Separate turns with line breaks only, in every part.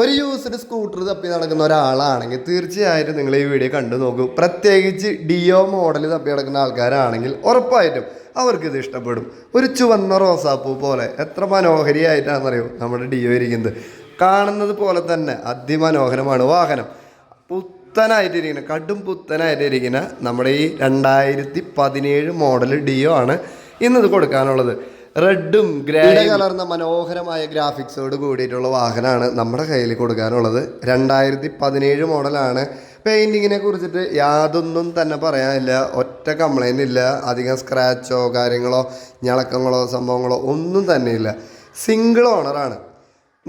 ഒരു used scooter തപ്പി നടക്കുന്ന ഒരാളാണെങ്കിൽ തീർച്ചയായിട്ടും നിങ്ങൾ ഈ വീഡിയോ കണ്ടു നോക്കൂ. പ്രത്യേകിച്ച് ഡിയോ മോഡൽ തപ്പി നടക്കുന്ന ആൾക്കാരാണെങ്കിൽ ഉറപ്പായിട്ടും അവർക്ക് ഇത് ഇഷ്ടപ്പെടും. ഒരു ചുവന്ന റോസാപ്പൂ പോലെ എത്ര മനോഹരിയായിട്ടാണെന്നറിയോ നമ്മുടെ ഡിയോ ഇരിക്കുന്നത്. കാണുന്നത് പോലെ തന്നെ അതിമനോഹരമാണ് വാഹനം. പുത്തനായിട്ടിരിക്കുന്ന കടും പുത്തനായിട്ടിരിക്കുന്ന നമ്മുടെ ഈ രണ്ടായിരത്തി പതിനേഴ് മോഡൽ ഡിയോ ആണ് ഇന്നത് കൊടുക്കാനുള്ളത്. റെഡും കലർന്ന മനോഹരമായ ഗ്രാഫിക്സോട് കൂടിയിട്ടുള്ള വാഹനമാണ് നമ്മുടെ കയ്യിൽ കൊടുക്കാനുള്ളത്. രണ്ടായിരത്തി പതിനേഴ് മോഡലാണ്. പെയിന്റിങ്ങിനെ കുറിച്ചിട്ട് യാതൊന്നും തന്നെ പറയാനില്ല. ഒറ്റ കംപ്ലൈന്റ് ഇല്ല. അധികം സ്ക്രാച്ചോ കാര്യങ്ങളോ ഞളക്കങ്ങളോ സംഭവങ്ങളോ ഒന്നും തന്നെ ഇല്ല. സിംഗിൾ ഓണറാണ്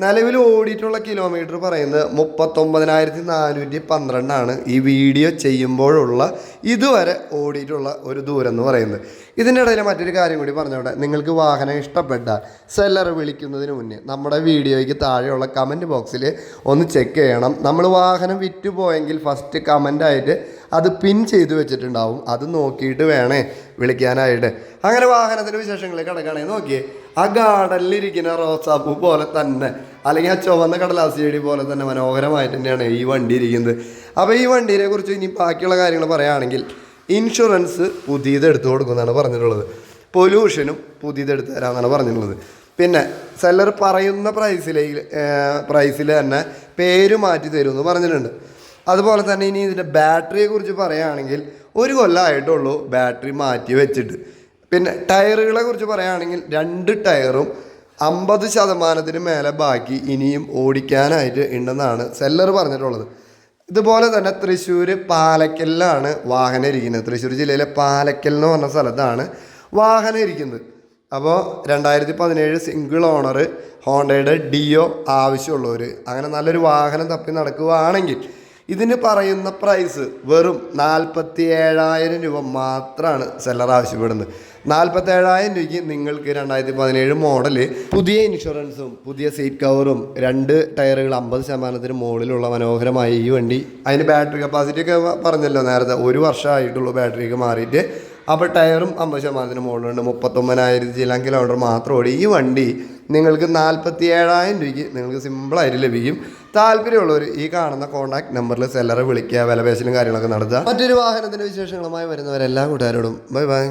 നിലവിൽ ഓടിയിട്ടുള്ള കിലോമീറ്റർ പറയുന്നത് മുപ്പത്തൊമ്പതിനായിരത്തി നാനൂറ്റി പന്ത്രണ്ടാണ് ഈ വീഡിയോ ചെയ്യുമ്പോഴുള്ള ഇതുവരെ ഓടിയിട്ടുള്ള ഒരു ദൂരം എന്ന് പറയുന്നത്. ഇതിന്റെ ഇടയിൽ മറ്റൊരു കാര്യം കൂടി പറഞ്ഞോട്ടെ. നിങ്ങൾക്ക് വാഹനം ഇഷ്ടപ്പെട്ടാൽ സെല്ലർ വിളിക്കുന്നതിന് മുന്നേ നമ്മുടെ വീഡിയോയ്ക്ക് താഴെയുള്ള കമന്റ് ബോക്സിൽ ഒന്ന് ചെക്ക് ചെയ്യണം. നമ്മൾ വാഹനം വിറ്റ് പോയെങ്കിൽ ഫസ്റ്റ് കമന്റായിട്ട് അത് പിൻ ചെയ്തു വെച്ചിട്ടുണ്ടാവും. അത് നോക്കിയിട്ട് വേണേ വിളിക്കാനായിട്ട്. അങ്ങനെ വാഹനത്തിന്റെ വിശേഷങ്ങളിലേക്ക് കിടക്കുകയാണെങ്കിൽ നോക്കിയേ. ആ ഗാർഡനിലിരിക്കുന്ന റോസാപ്പൂ പോലെ തന്നെ അല്ലെങ്കിൽ ആ ചുവന്ന കടലാസ് ചെടി പോലെ തന്നെ മനോഹരമായിട്ട് തന്നെയാണ് ഈ വണ്ടി ഇരിക്കുന്നത്. അപ്പോൾ ഈ വണ്ടീനെ കുറിച്ച് ഇനി ബാക്കിയുള്ള കാര്യങ്ങൾ പറയുകയാണെങ്കിൽ ഇൻഷുറൻസ് പുതിയത് എടുത്തു കൊടുക്കുമെന്നാണ് പറഞ്ഞിട്ടുള്ളത്. പൊല്യൂഷനും പുതിയത് എടുത്തു തരാമെന്നാണ് പറഞ്ഞിട്ടുള്ളത്. പിന്നെ സെല്ലർ പറയുന്ന പ്രൈസിലെ പ്രൈസിൽ തന്നെ പേര് മാറ്റി തരുമെന്ന് പറഞ്ഞിട്ടുണ്ട്. അതുപോലെ തന്നെ ഇനി ഇതിന്റെ ബാറ്ററിയെ കുറിച്ച് പറയുകയാണെങ്കിൽ ഒരു കൊല്ലമായിട്ടുള്ളൂ ബാറ്ററി മാറ്റി വെച്ചിട്ട്. പിന്നെ ടയറുകളെ കുറിച്ച് പറയുകയാണെങ്കിൽ രണ്ട് ടയറും അമ്പത് ശതമാനത്തിന് മേലെ ബാക്കി ഇനിയും ഓടിക്കാനായിട്ട് ഉണ്ടെന്നാണ് സെല്ലർ പറഞ്ഞിട്ടുള്ളത്. ഇതുപോലെ തന്നെ തൃശ്ശൂർ പാലക്കലിലാണ് വാഹനം ഇരിക്കുന്നത്. തൃശ്ശൂർ ജില്ലയിലെ പാലക്കൽ എന്ന് പറഞ്ഞ സ്ഥലത്താണ് വാഹനം ഇരിക്കുന്നത്. അപ്പോൾ രണ്ടായിരത്തി പതിനേഴ് സിംഗിൾ ഓണർ ഹോണ്ടയുടെ ഡിയോ ആവശ്യമുള്ളവർ അങ്ങനെ നല്ലൊരു വാഹനം തപ്പി നടക്കുകയാണെങ്കിൽ ഇതിന് പറയുന്ന പ്രൈസ് വെറും നാൽപ്പത്തി ഏഴായിരം രൂപ മാത്രമാണ് സെല്ലർ ആവശ്യപ്പെടുന്നത്. നാൽപ്പത്തി ഏഴായിരം രൂപയ്ക്ക് നിങ്ങൾക്ക് രണ്ടായിരത്തി പതിനേഴ് മോഡൽ പുതിയ ഇൻഷുറൻസും പുതിയ സീറ്റ് കവറും രണ്ട് ടയറുകൾ അമ്പത് ശതമാനത്തിന് മുകളിലുള്ള മനോഹരമായ ഈ വണ്ടി. അതിന് ബാറ്ററി കപ്പാസിറ്റി ഒക്കെ പറഞ്ഞല്ലോ നേരത്തെ ഒരു വർഷമായിട്ടുള്ളൂ ബാറ്ററിയൊക്കെ മാറിയിട്ട്. അപ്പോൾ ടയറും അമ്പത് ശതമാനത്തിന് മുകളിലുണ്ട് മുപ്പത്തൊമ്പതിനായിരത്തി ചില കിലോമീറ്റർ മാത്രം ഓടി. ഈ വണ്ടി നിങ്ങൾക്ക് നാൽപ്പത്തി ഏഴായിരം രൂപയ്ക്ക് നിങ്ങൾക്ക് സിമ്പിളായിട്ട് ലഭിക്കും. താല്പര്യമുള്ളവർ ഈ കാണുന്ന കോൺടാക്ട് നമ്പറിൽ സെല്ലറെ വിളിക്കുക വിലപേശലും കാര്യങ്ങളൊക്കെ നടത്തുക. മറ്റൊരു വാഹനത്തിന്റെ വിശേഷങ്ങളുമായി വരുന്നവരെല്ലാ കൂട്ടുകാരോടും. Bye bye.